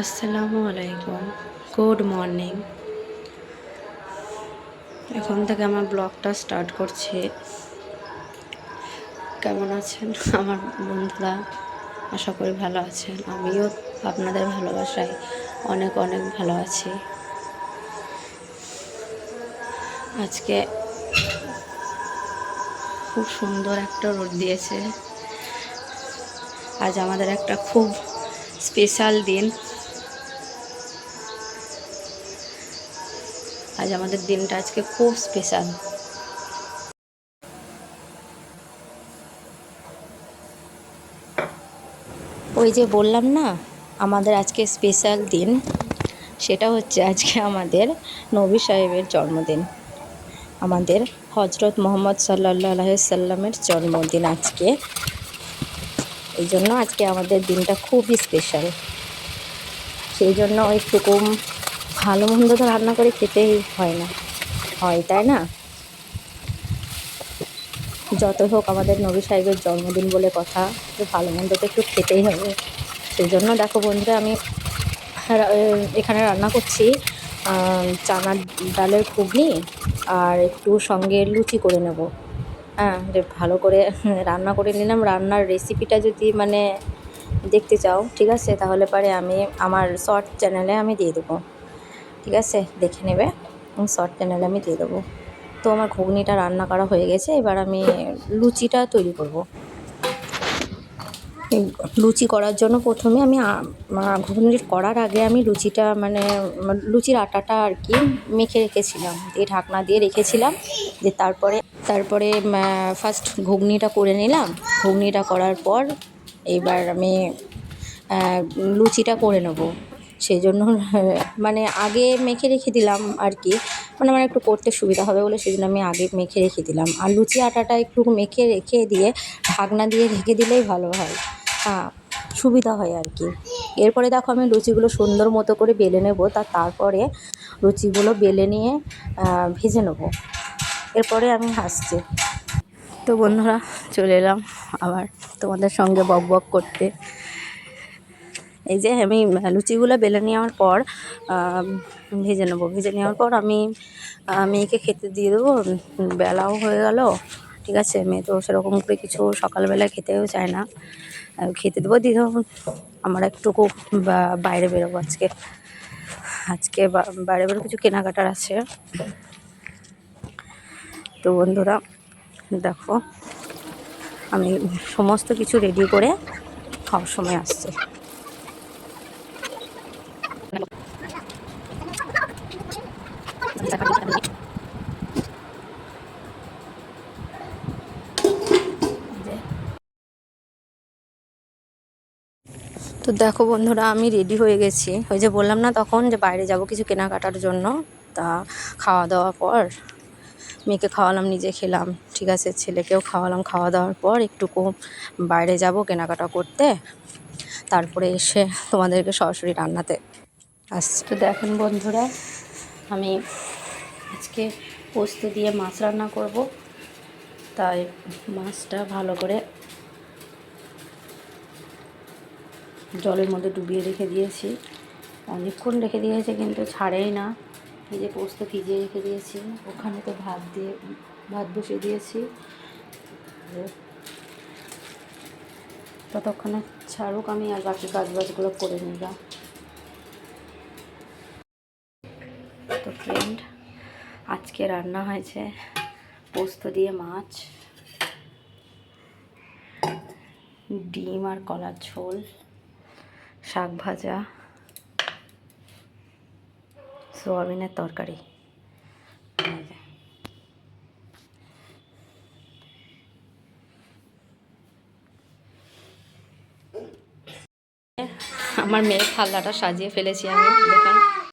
আসসালামু আলাইকুম। Good morning এখন থেকে আমার ব্লগটা স্টার্ট করছি। কেমন আছেন আমার বন্ধুরা? আশা করি ভালো আছেন। আমিও আপনাদের ভালোবাসায় অনেক অনেক ভালো আছি। আজকে খুব সুন্দর একটা রোদ দিয়েছে। আজ আমাদের একটা খুব স্পেশাল দিন। আজ আমাদের দিনটা আজকে খুব স্পেশাল ওই যে বললাম না, আমাদের আজকে স্পেশাল দিন, সেটা হচ্ছে আজকে আমাদের নবী সাহেবের জন্মদিন। আমাদের হজরত মোহাম্মদ সাল্লাহ সাল্লামের জন্মদিন আজকে। এই জন্য আজকে আমাদের দিনটা খুবই স্পেশাল সেই জন্য একটু কম ভালো মন্দ তো রান্না করে খেতেই হয় না। হয়, তাই না? যত হোক আমাদের নবী সাহেবের জন্মদিন বলে কথা, তো ভালো মন্দ তো একটু খেতেই হবে। সেই জন্য দেখো বন্ধুরা, আমি এখানে রান্না করছি চানার ডালের ঘুগনি আর একটু সঙ্গে লুচি করে নেব। হ্যাঁ যে ভালো করে রান্না করে নিলাম। রান্নার রেসিপিটা যদি মানে দেখতে চাও, ঠিক আছে? তাহলে পরে আমি আমার শর্ট চ্যানেলে আমি দিয়ে দেবো। ঠিক আছে? দেখে নেবে এবং শর্ট চ্যানেলে আমি দিয়ে দেবো। তো আমার ঘুগনিটা রান্না করা হয়ে গেছে, এবার আমি লুচিটা তৈরি করব। লুচি করার জন্য প্রথমে আমি ঘুগনি করার আগে আমি লুচিটা মানে লুচির আটাটা আর কি মেখে রেখেছিলাম। দিয়ে ঢাকনা দিয়ে রেখেছিলাম যে তারপরে তারপরে ফার্স্ট ঘুগনিটা করে নিলাম। ঘুগনিটা করার পর এবার আমি লুচিটা করে নেব। সেই জন্য মানে আগে মেখে রেখে দিলাম আর কি। মানে আমার একটু করতে সুবিধা হবে বলে সেই জন্য আমি আগে মেখে রেখে দিলাম। আর লুচি আটাটা একটু মেখে রেখে দিয়ে ঢাকনা দিয়ে রেখে দিলেই ভালো হয়। হ্যাঁ সুবিধা হয় আর কি। এরপরে দেখো আমি লুচিগুলো সুন্দর মতো করে বেলে নেব। তা তারপরে লুচিগুলো বেলে নিয়ে ভেজে নেব। এরপরে আমি হাসছি। তো বন্ধুরা, চলে এলাম আবার তোমাদের সঙ্গে বক বক করতে। এই যে আমি লুচিগুলো বেলে নেওয়ার পর ভেজে নেব। ভেজে নেওয়ার পর আমি মেয়েকে খেতে দিয়ে দেবো। বেলাও হয়ে গেল, ঠিক আছে? মেয়ে তো সেরকম করে কিছু সকালবেলা খেতেও চায় না। খেতে দেবো, দিয়ে আমরা একটুকু বাইরে বেরোবো আজকে। আজকে বাইরে বেরো কিছু কেনাকাটার আছে। তো বন্ধুরা, দেখো, আমি সমস্ত কিছু রেডি করে খাওয়ার সময় আসছে। তো দেখো বন্ধুরা, আমি রেডি হয়ে গেছি। ওই যে বললাম না তখন যে বাইরে যাব কিছু কেনাকাটার জন্য, তা খাওয়া দাওয়ার পর মেয়েকে খাওয়ালাম, নিজে খেলাম, ঠিক আছে, ছেলেকেও খাওয়ালাম খাওয়া দাওয়ার পর একটুকু বাইরে যাব কেনাকাটা করতে, তারপরে এসে তোমাদেরকে সরাসরি রান্নাতে আসছে। তো দেখেন বন্ধুরা, আমি আজকে পোস্ত দিয়ে মাছ রান্না করব, তাই মাছটা ভালো করে জলের মধ্যে ডুবিয়ে রেখে দিয়েছি। অনেকক্ষণ রেখে দিয়েছে, কিন্তু ছাড়েই না। এই যে পোস্ত ভিজিয়ে রেখে দিয়েছি, ওখানে তো ভাত দিয়ে, ভাত বসিয়ে দিয়েছি। ততক্ষণে ছাড়ুক আমি আর বাকি কাজ বাজগুলো করে নিলাম তো ফ্রেন্ড আজকে রান্না হয়েছে পোস্ত দিয়ে মাছ, ডিম আর কলার ঝোল। শাক ভাজা সোয়াবিনের তরকারি। আমার মেয়ের থাল্লাটা সাজিয়ে ফেলেছি আমি দেখেন।